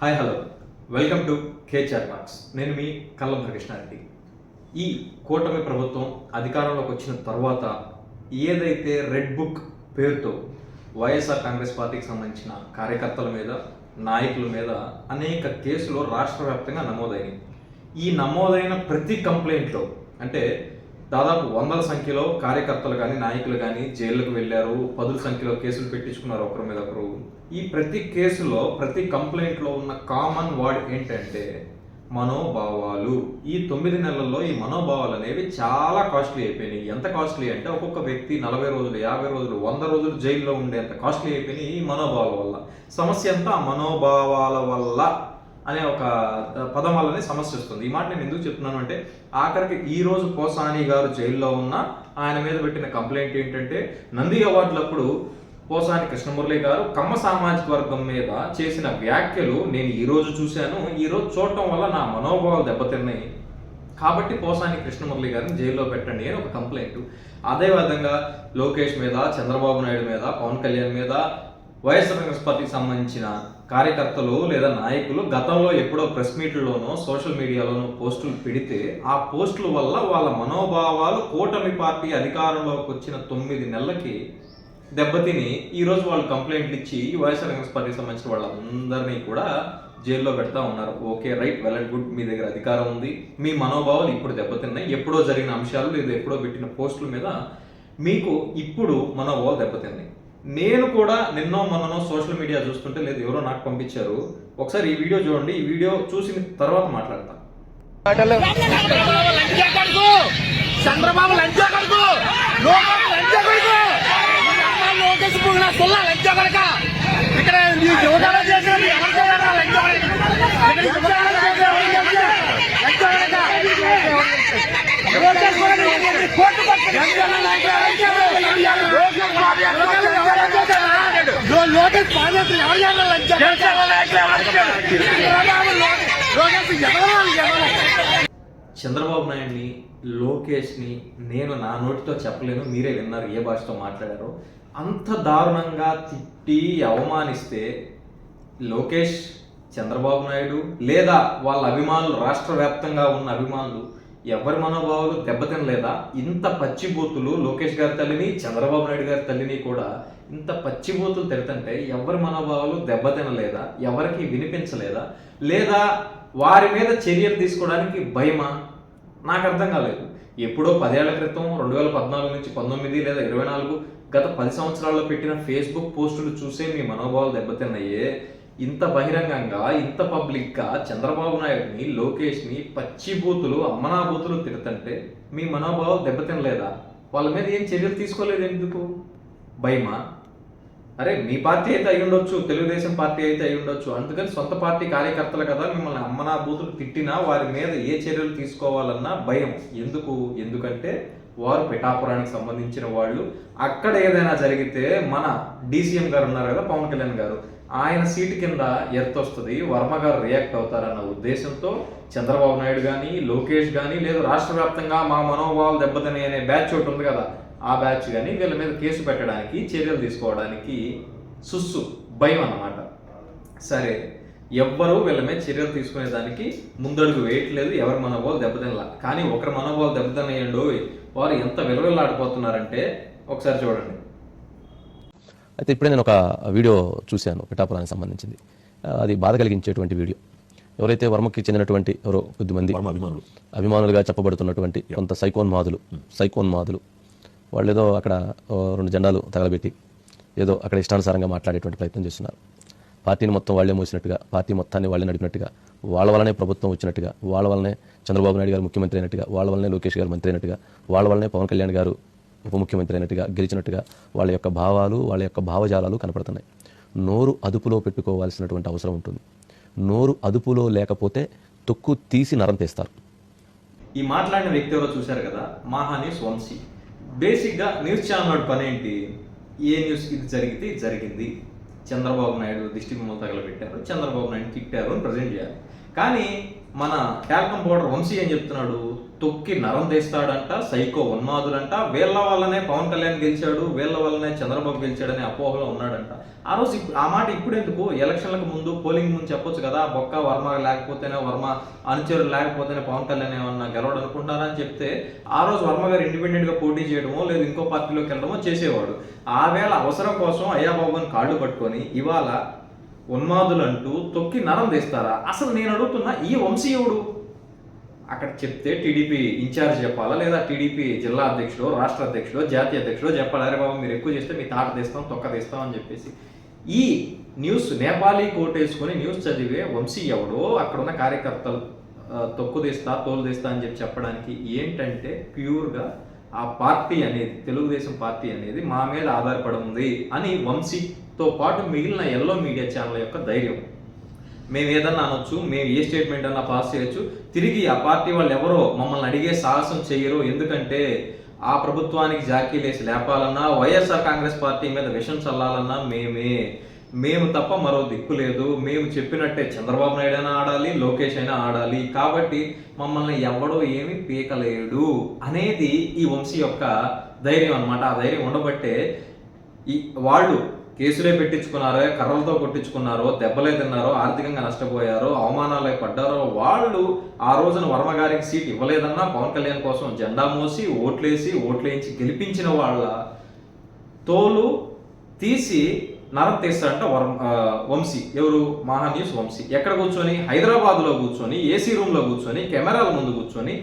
Hi hello welcome to K marks నేను మీ కల్లం కృష్ణారెడ్డి. ఈ కూటమి ప్రభుత్వం అధికారంలోకి వచ్చిన తర్వాత ఏదైతే రెడ్ బుక్ పేరుతో వైఎస్ఆర్ కాంగ్రెస్ పార్టీకి సంబంధించిన కార్యకర్తల మీద నాయకుల మీద అనేక కేసులు రాష్ట్ర వ్యాప్తంగా నమోదైనవి ఈ నమోదైన ప్రతి కంప్లైంట్లో అంటే దాదాపు వందల సంఖ్యలో కార్యకర్తలు కానీ నాయకులు కానీ జైళ్ళకు వెళ్ళారు పదుల సంఖ్యలో కేసులు పెట్టించుకున్నారు ఒకరి మీద ఒకరు. ఈ ప్రతి కేసులో ప్రతి కంప్లైంట్లో ఉన్న కామన్ వర్డ్ ఏంటంటే మనోభావాలు. ఈ తొమ్మిది నెలల్లో ఈ మనోభావాలు అనేవి చాలా కాస్ట్లీ అయిపోయినాయి. ఎంత కాస్ట్లీ అంటే ఒక్కొక్క వ్యక్తి నలభై రోజులు యాభై రోజులు వంద రోజులు జైల్లో ఉండేంత కాస్ట్లీ అయిపోయినాయి ఈ మనోభావాల వల్ల. సమస్య అంతా ఆ మనోభావాల వల్ల అనే ఒక పదం వల్లనే సమస్య వస్తుంది. ఈ మాట నేను ఎందుకు చెప్తున్నాను అంటే ఆఖరికి ఈ రోజు పోసాని గారు జైల్లో ఉన్న ఆయన మీద పెట్టిన కంప్లైంట్ ఏంటంటే నంది అవార్డులప్పుడు పోసాని కృష్ణమురళి గారు కమ్మ సామాజిక వర్గం మీద చేసిన వ్యాఖ్యలు నేను ఈరోజు చూశాను. ఈ రోజు చూడటం వల్ల నా మనోభావాలు దెబ్బతిన్నాయి. కాబట్టి పోసాని కృష్ణమురళి గారిని జైల్లో పెట్టండి అని ఒక కంప్లైంట్. అదే విధంగా లోకేష్ మీద చంద్రబాబు నాయుడు మీద పవన్ కళ్యాణ్ మీద వైఎస్ కాంగ్రెస్ పార్టీకి సంబంధించిన కార్యకర్తలు లేదా నాయకులు గతంలో ఎప్పుడో ప్రెస్ మీట్లలోనో సోషల్ మీడియాలోనో పోస్టులు పెడితే ఆ పోస్టుల వల్ల వాళ్ళ మనోభావాలు కూటమి పార్టీ అధికారంలోకి వచ్చిన తొమ్మిది నెలలకి దెబ్బతిని ఈరోజు వాళ్ళు కంప్లైంట్లు ఇచ్చి ఈ వైఎస్ఆర్ కాంగ్రెస్ పార్టీకి సంబంధించిన వాళ్ళందరినీ కూడా జైల్లో పెడతా ఉన్నారు. Okay right well and good మీ దగ్గర అధికారం ఉంది. మీ మనోభావాలు ఇప్పుడు దెబ్బతిన్నాయి. ఎప్పుడో జరిగిన అంశాలు లేదా ఎప్పుడో పెట్టిన పోస్టుల మీద మీకు ఇప్పుడు మనోభావాలు దెబ్బతిన్నాయి. నేను కూడా నిన్నో మొన్ననో సోషల్ మీడియా చూస్తుంటే లేదు ఎవరో నాకు పంపించారు. ఒకసారి ఈ వీడియో చూడండి. ఈ వీడియో చూసిన తర్వాత మాట్లాడతాను చంద్రబాబు లంచా కొడుకు చంద్రబాబు లంచా కొడుకు లోకేష్ లంచా కొడుకు ఈ పువ్వున సుల్ల లంచా ఇక్కడ ఈ యువతలో చేసిన ఎవరు చేయాలా లంచా కొడుకు ఇక్కడ యువతలో చేసిన ఎవరు చేయాలా? లంచా కొడుక లోకేష్ పాదయాత్ర ఎవరు చేయాలా లోకేష్ ఎవరు చంద్రబాబు నాయుడిని లోకేష్ని నేను నా నోటితో చెప్పలేను మీరే విన్నారు ఏ భాషతో మాట్లాడారో. అంత దారుణంగా తిట్టి అవమానిస్తే లోకేష్ చంద్రబాబు నాయుడు లేదా వాళ్ళ అభిమానులు రాష్ట్ర వ్యాప్తంగా ఉన్న అభిమానులు ఎవరి మనోభావాలు దెబ్బతినలేదా ఇంత పచ్చిబూతులు లోకేష్ గారి తల్లిని చంద్రబాబు నాయుడు గారి తల్లిని కూడా ఇంత పచ్చిబూతులు తిడుతుంటే ఎవరి మనోభావాలు దెబ్బతినలేదా ఎవరికి వినిపించలేదా? లేదా వారి మీద చర్యలు తీసుకోవడానికి భయమా? నాకు అర్థం కాలేదు. ఎప్పుడో పదేళ్ళ క్రితం రెండు వేల పద్నాలుగు నుంచి పంతొమ్మిది లేదా ఇరవై నాలుగు గత పది సంవత్సరాల్లో పెట్టిన ఫేస్బుక్ పోస్టులు చూసే మీ మనోభావాలు దెబ్బతిన్నాయే. ఇంత బహిరంగంగా ఇంత పబ్లిక్గా చంద్రబాబు నాయుడిని లోకేష్ని పచ్చి బూతులు అమ్మనా బూతులు తిడుతుంటే మీ మనోభావాలు దెబ్బతినలేదా? వాళ్ళ మీద ఏం చర్యలు తీసుకోలేదు ఎందుకు భయమా? అరే మీ పార్టీ అయితే అయి ఉండొచ్చు తెలుగుదేశం పార్టీ అయితే అయి ఉండొచ్చు. అందుకని సొంత పార్టీ కార్యకర్తలు కదా మిమ్మల్ని అమ్మనా బూతులు తిట్టినా వారి మీద ఏ చర్యలు తీసుకోవాలన్నా భయం. ఎందుకు? ఎందుకంటే వారు పిఠాపురానికి సంబంధించిన వాళ్ళు. అక్కడ ఏదైనా జరిగితే మన డీసీఎం గారు ఉన్నారు కదా పవన్ కళ్యాణ్ గారు. ఆయన సీటు కింద ఎర్త్ వస్తుంది వర్మ గారు రియాక్ట్ అవుతారన్న ఉద్దేశంతో చంద్రబాబు నాయుడు కానీ లోకేష్ కానీ లేదు రాష్ట్ర వ్యాప్తంగా మా మనోభావాలు దెబ్బతిని అనే బ్యాచ్ ఒకటి ఉంది కదా ఆ బ్యాచ్ కానీ వీళ్ళ మీద కేసు పెట్టడానికి చర్యలు తీసుకోవడానికి సుస్సు భయం అన్నమాట. సరే ఎవ్వరూ వీళ్ళ మీద చర్యలు తీసుకునేదానికి ముందడుగు వేయట్లేదు ఎవరి మనోభావాలు దెబ్బతినలా. కానీ ఒకరి మనోభావాలు దెబ్బతినయండు వారు ఎంత విలువలాడిపోతున్నారంటే ఒకసారి చూడండి. అయితే ఇప్పుడే నేను ఒక వీడియో చూశాను పిఠాపురానికి సంబంధించింది. అది బాధ కలిగించేటువంటి వీడియో. ఎవరైతే వర్మకి చెందినటువంటి ఎవరో కొద్దిమంది అభిమానులు. అభిమానులుగా చెప్పబడుతున్నటువంటి కొంత సైకోన్మాదులు సైకోన్మాదులు వాళ్ళు ఏదో అక్కడ రెండు జెండాలు తగలబెట్టి ఏదో అక్కడ ఇష్టానుసారంగా మాట్లాడేటువంటి ప్రయత్నం చేస్తున్నారు. పార్టీని మొత్తం వాళ్ళే మోసినట్టుగా పార్టీ మొత్తాన్ని వాళ్ళే నడిపినట్టుగా వాళ్ళ వల్లనే ప్రభుత్వం వచ్చినట్టుగా వాళ్ళ వల్లనే చంద్రబాబు నాయుడు గారు ముఖ్యమంత్రి అయినట్టుగా వాళ్ళ వల్లనే లోకేష్ గారు మంత్రి అయినట్టుగా వాళ్ళ వల్లనే పవన్ కళ్యాణ్ గారు ఉప ముఖ్యమంత్రి అయినట్టుగా గెలిచినట్టుగా వాళ్ళ యొక్క భావాలు వాళ్ళ యొక్క భావజాలాలు కనపడుతున్నాయి. నోరు అదుపులో పెట్టుకోవాల్సినటువంటి అవసరం ఉంటుంది. నోరు అదుపులో లేకపోతే తొక్కు తీసి నరం తీస్తారు. ఈ మాట్లాడిన వ్యక్తి ఎవరో చూశారు కదా? మాహాని స్వంశీ బేసిక్గా న్యూస్ ఛానల్ పని ఏంటి? ఏ న్యూస్ ఇది జరిగితే ఇది జరిగింది. చంద్రబాబు నాయుడు దిష్టి బొమ్మలు తగలబెట్టారు. చంద్రబాబు నాయుడు తిట్టారు అని ప్రజెంట్ చేయాలి. కానీ మన టాల్కమ్ పౌడర్ వంశీ అని చెప్తున్నాడు? తొక్కి నరం తీస్తాడంట సైకో ఉన్మాదుడంట వీళ్ళ వల్లనే పవన్ కళ్యాణ్ గెలిచాడు వీళ్ళ వల్లనే చంద్రబాబు గెలిచాడనే అపోహలో ఉన్నాడంట. ఆ రోజు ఆ మాట ఇప్పుడు ఎందుకు ఎలక్షన్లకు ముందు పోలింగ్ ముందు చెప్పొచ్చు కదా బొక్క వర్మ లేకపోతేనే వర్మ అనుచరులు లేకపోతేనే పవన్ కళ్యాణ్ ఏమన్నా గెలవడం అనుకుంటారా అని చెప్తే ఆ రోజు వర్మ గారు ఇండిపెండెంట్గా పోటీ చేయడమో లేదు ఇంకో పార్టీలోకి వెళ్ళడమో చేసేవాడు. ఆ వేళ అవసరం కోసం అయ్యా అని కాళ్ళు పట్టుకొని ఇవాళ ఉన్మాదులంటూ తొక్కి నరం తీస్తారా? అసలు నేను అడుగుతున్నా ఈ వంశీయుడు? అక్కడ చెప్తే టీడీపీ ఇన్ఛార్జ్ చెప్పాలా? లేదా టీడీపీ జిల్లా అధ్యక్షుడు రాష్ట్ర అధ్యక్షుడు జాతీయ అధ్యక్షుడు చెప్పాలి? అరే బాబు మీరు ఎక్కువ చేస్తే మీ తాట తీస్తాం తొక్క తీస్తాం అని చెప్పేసి. ఈ న్యూస్ నేపాలీ కోట్ న్యూస్ చదివే వంశీ ఎవడో అక్కడ ఉన్న కార్యకర్తలు తొక్కు తీస్తా తోలు తీస్తా అని చెప్పి చెప్పడానికి ఏంటంటే ప్యూర్గా ఆ పార్టీ అనేది తెలుగుదేశం పార్టీ అనేది మా మీద ఆధారపడి ఉంది అని వంశీతో పాటు మిగిలిన ఎల్లో మీడియా ఛానల్ యొక్క ధైర్యం. మేము ఏదన్నా అనొచ్చు మేము ఏ స్టేట్మెంట్ అన్నా పాస్ చేయొచ్చు. తిరిగి ఆ పార్టీ వాళ్ళు ఎవరో మమ్మల్ని అడిగే సాహసం చేయరు. ఎందుకంటే ఆ ప్రభుత్వానికి జాకీలేసి లేపాలన్నా వైఎస్ఆర్ కాంగ్రెస్ పార్టీ మీద విషం చల్లాలన్నా మేమే మేము తప్ప మరో దిక్కు లేదు. మేము చెప్పినట్టే చంద్రబాబు నాయుడు అయినా ఆడాలి లోకేష్ అయినా ఆడాలి. కాబట్టి మమ్మల్ని ఎవడో ఏమి పీకలేడు అనేది ఈ వంశీ యొక్క ధైర్యం అనమాట ఆ ధైర్యం ఉండబట్టే ఈ వాళ్ళు కేసులే పెట్టించుకున్నారో కర్రలతో కొట్టించుకున్నారో దెబ్బలే తిన్నారో ఆర్థికంగా నష్టపోయారో అవమానాలే పడ్డారో వాళ్ళు ఆ రోజున వర్మ గారికి సీట్ ఇవ్వలేదన్నా పవన్ కళ్యాణ్ కోసం జెండా మోసి ఓట్లేసి ఓట్లేయించి గెలిపించిన వాళ్ళ తోలు తీసి నరం అంటే వరం వంశీ. ఎవరు? మహా న్యూస్ వంశీ. ఎక్కడ కూర్చొని? హైదరాబాద్లో కూర్చొని ఏసీ రూమ్లో కూర్చొని కెమెరాల ముందు కూర్చొని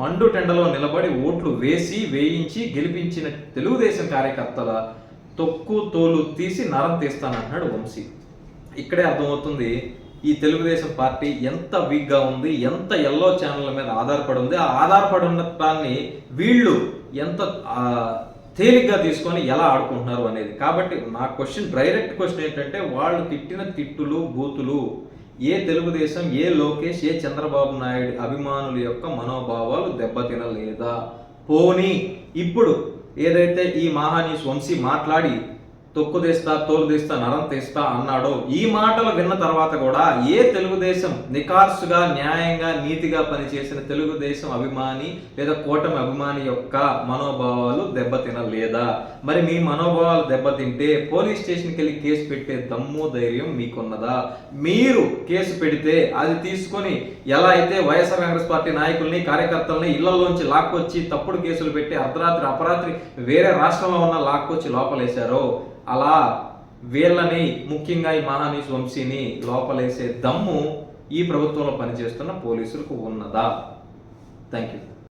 మండు టెండలో నిలబడి ఓట్లు వేసి వేయించి గెలిపించిన తెలుగుదేశం కార్యకర్తల తొక్కు తోలు తీసి నరం తీస్తానంటున్నాడు వంశీ. ఇక్కడే అర్థమవుతుంది ఈ తెలుగుదేశం పార్టీ ఎంత వీక్గా ఉంది ఎంత ఎల్లో ఛానళ్ళ మీద ఆధారపడి ఉంది. ఆ ఆధారపడి ఉన్న దాన్ని వీళ్ళు ఎంత తేలిగ్గా తీసుకొని ఎలా ఆడుకుంటున్నారు అనేది. కాబట్టి నా క్వశ్చన్ డైరెక్ట్ క్వశ్చన్ ఏంటంటే వాళ్ళు తిట్టిన తిట్టులు బూతులు ఏ తెలుగుదేశం ఏ లోకేష్ ఏ చంద్రబాబు నాయుడు అభిమానుల యొక్క మనోభావాలు దెబ్బతినలేదా? పోనీ ఇప్పుడు ఏదైతే ఈ మహానీష్ వంశీ మాట్లాడి తొక్కు తీస్తా తోలు తీస్తా నరం తీస్తా అన్నాడో ఈ మాటలు విన్న తర్వాత కూడా ఏ తెలుగుదేశం నికార్సుగా న్యాయంగా నీతిగా పనిచేసిన తెలుగుదేశం అభిమాని లేదా కూటమి అభిమాని యొక్క మనోభావాలు దెబ్బతినలేదా? మరి మీ మనోభావాలు దెబ్బతింటే పోలీస్ స్టేషన్కి వెళ్ళి కేసు పెట్టే దమ్ము ధైర్యం మీకున్నదా? మీరు కేసు పెడితే అది తీసుకొని ఎలా అయితే వైఎస్ఆర్ కాంగ్రెస్ పార్టీ నాయకుల్ని కార్యకర్తల్ని ఇళ్ళలోంచి లాక్కొచ్చి తప్పుడు కేసులు పెట్టి అర్ధరాత్రి అపరాత్రి వేరే రాష్ట్రంలో ఉన్న లాక్కొచ్చి లోపలేశారో అలా వీళ్ళని ముఖ్యంగా ఈ మహానీస్ వంశీని లోపలేసే దమ్ము ఈ ప్రభుత్వంలో పనిచేస్తున్న పోలీసులకు ఉన్నదా? Thank you